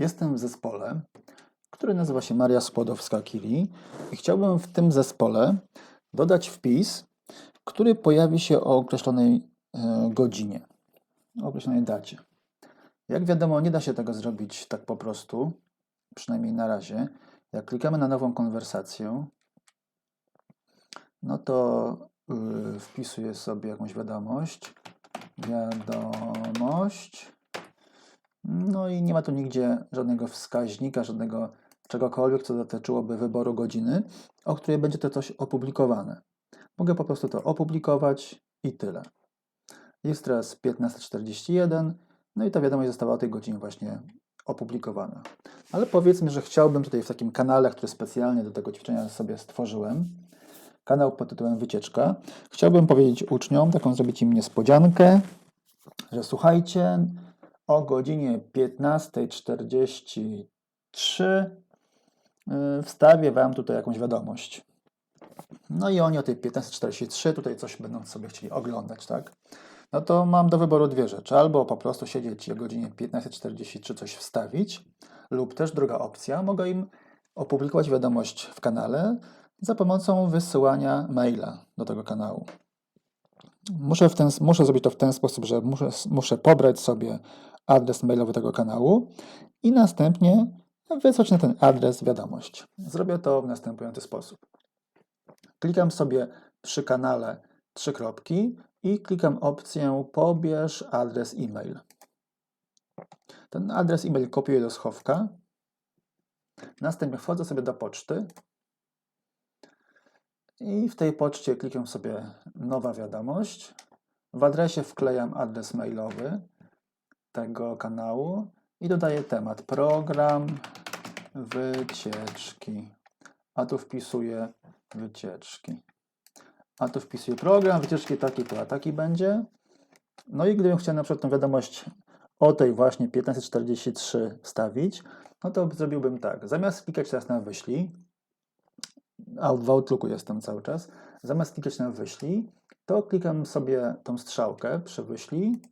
Jestem w zespole, który nazywa się Maria Skłodowska-Curie i chciałbym w tym zespole dodać wpis, który pojawi się o określonej e, godzinie, o określonej dacie. Jak wiadomo, nie da się tego zrobić tak po prostu, przynajmniej na razie. Jak klikamy na nową konwersację, no to yy, wpisuję sobie jakąś wiadomość. Wiadomość. No i nie ma tu nigdzie żadnego wskaźnika, żadnego czegokolwiek, co dotyczyłoby wyboru godziny, o której będzie to coś opublikowane. Mogę po prostu to opublikować i tyle. Jest teraz 15.41, no i ta wiadomość została o tej godzinie właśnie opublikowana. Ale powiedzmy, że chciałbym tutaj w takim kanale, który specjalnie do tego ćwiczenia sobie stworzyłem, kanał pod tytułem Wycieczka, chciałbym powiedzieć uczniom, taką zrobić im niespodziankę, że słuchajcie, o godzinie 15.43 y, wstawię Wam tutaj jakąś wiadomość. No i oni o tej 15.43 tutaj coś będą sobie chcieli oglądać, tak? No to mam do wyboru dwie rzeczy. Albo po prostu siedzieć o godzinie 15.43 coś wstawić, lub też druga opcja, mogę im opublikować wiadomość w kanale za pomocą wysyłania maila do tego kanału. Muszę, w ten, muszę zrobić to w ten sposób, że muszę, muszę pobrać sobie adres mailowy tego kanału i następnie wysłać na ten adres wiadomość. Zrobię to w następujący sposób. Klikam sobie przy kanale trzy kropki i klikam opcję pobierz adres e-mail. Ten adres e-mail kopiuję do schowka. Następnie wchodzę sobie do poczty i w tej poczcie klikam sobie nowa wiadomość. W adresie wklejam adres mailowy tego kanału i dodaję temat program wycieczki. A tu wpisuję wycieczki. A tu wpisuję program wycieczki taki to, a taki będzie. No i gdybym chciał na przykład tą wiadomość o tej właśnie 1543 wstawić, no to zrobiłbym tak. Zamiast klikać teraz na wyślij, a w Outlooku jestem cały czas, zamiast klikać na wyślij, to klikam sobie tą strzałkę przy wyślij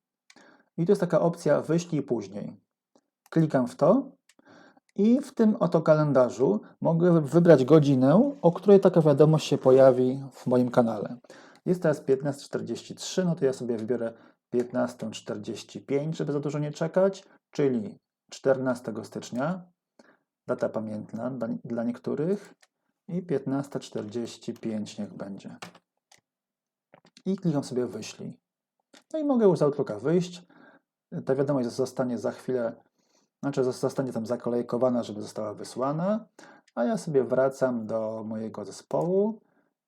i tu jest taka opcja wyślij później. Klikam w to i w tym oto kalendarzu mogę wybrać godzinę, o której taka wiadomość się pojawi w moim kanale. Jest teraz 15.43, no to ja sobie wybiorę 15.45, żeby za dużo nie czekać, czyli 14 stycznia, data pamiętna dla niektórych i 15.45 niech będzie. I klikam sobie wyślij. No i mogę już z Outlooka wyjść. Ta wiadomość zostanie za chwilę znaczy zostanie tam zakolejkowana, żeby została wysłana, a ja sobie wracam do mojego zespołu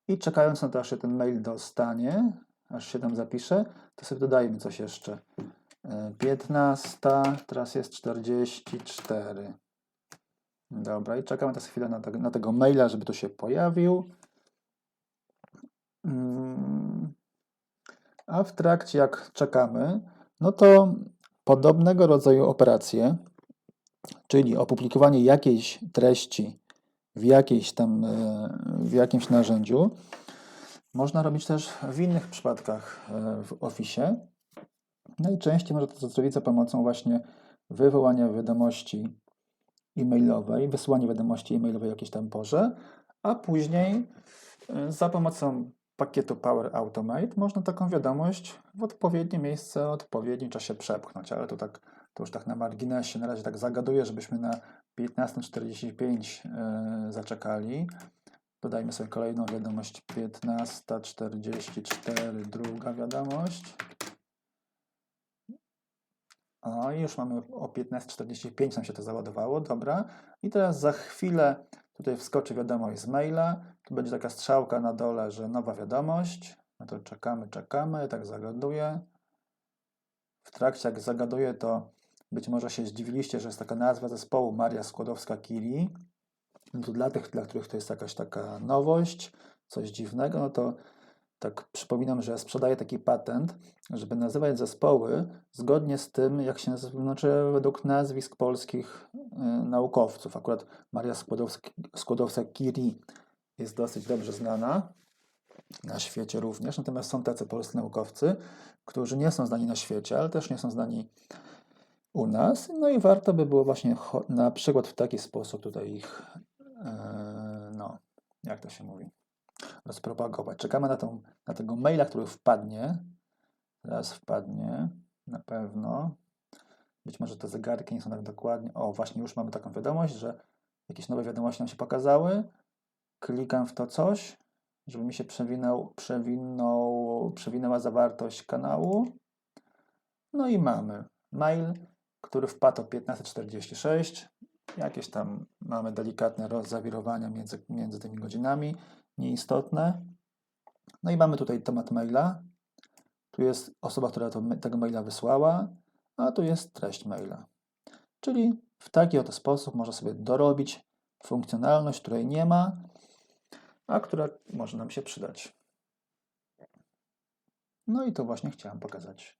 i czekając na to, aż się ten mail dostanie, aż się tam zapisze, to sobie dodajmy coś jeszcze. 15, teraz jest 44. Dobra, i czekamy teraz chwilę na, te, na tego maila, żeby to się pojawił. Mm. A w trakcie, jak czekamy, no to podobnego rodzaju operacje czyli opublikowanie jakiejś treści w, jakiejś tam, e, w jakimś narzędziu, można robić też w innych przypadkach e, w Office. Najczęściej można to zrobić za pomocą właśnie wywołania wiadomości e-mailowej, wysłania wiadomości e-mailowej w jakiejś tam porze, a później e, za pomocą pakietu Power Automate można taką wiadomość w odpowiednie miejsce, w odpowiednim czasie przepchnąć, ale to tak to już tak na marginesie, na razie tak zagaduję, żebyśmy na 15.45 yy, zaczekali. Dodajmy sobie kolejną wiadomość 15.44, druga wiadomość. O, i już mamy o 15.45 nam się to załadowało, dobra. I teraz za chwilę tutaj wskoczy wiadomość z maila, tu będzie taka strzałka na dole, że nowa wiadomość. No to czekamy, czekamy, tak zagaduję. W trakcie jak zagaduję, to być może się zdziwiliście, że jest taka nazwa zespołu Maria Skłodowska-Curie. No to dla tych, dla których to jest jakaś taka nowość, coś dziwnego, no to tak przypominam, że sprzedaję taki patent, żeby nazywać zespoły zgodnie z tym, jak się znaczy według nazwisk polskich y, naukowców. Akurat Maria Skłodowska-Curie jest dosyć dobrze znana na świecie również, natomiast są tacy polscy naukowcy, którzy nie są znani na świecie, ale też nie są znani u nas. No i warto by było właśnie na przykład w taki sposób tutaj ich, e, no, jak to się mówi, rozpropagować. Czekamy na, tą, na tego maila, który wpadnie. Zaraz wpadnie, na pewno. Być może te zegarki nie są tak dokładnie. O, właśnie już mamy taką wiadomość, że jakieś nowe wiadomości nam się pokazały. Klikam w to coś, żeby mi się przewinął, przewinął, przewinęła zawartość kanału. No i mamy mail, który wpadł o 15.46. Jakieś tam mamy delikatne rozzawirowania między, między tymi godzinami, nieistotne. No i mamy tutaj temat maila. Tu jest osoba, która to, tego maila wysłała, a tu jest treść maila. Czyli w taki oto sposób można sobie dorobić funkcjonalność, której nie ma, a która może nam się przydać. No i to właśnie chciałem pokazać.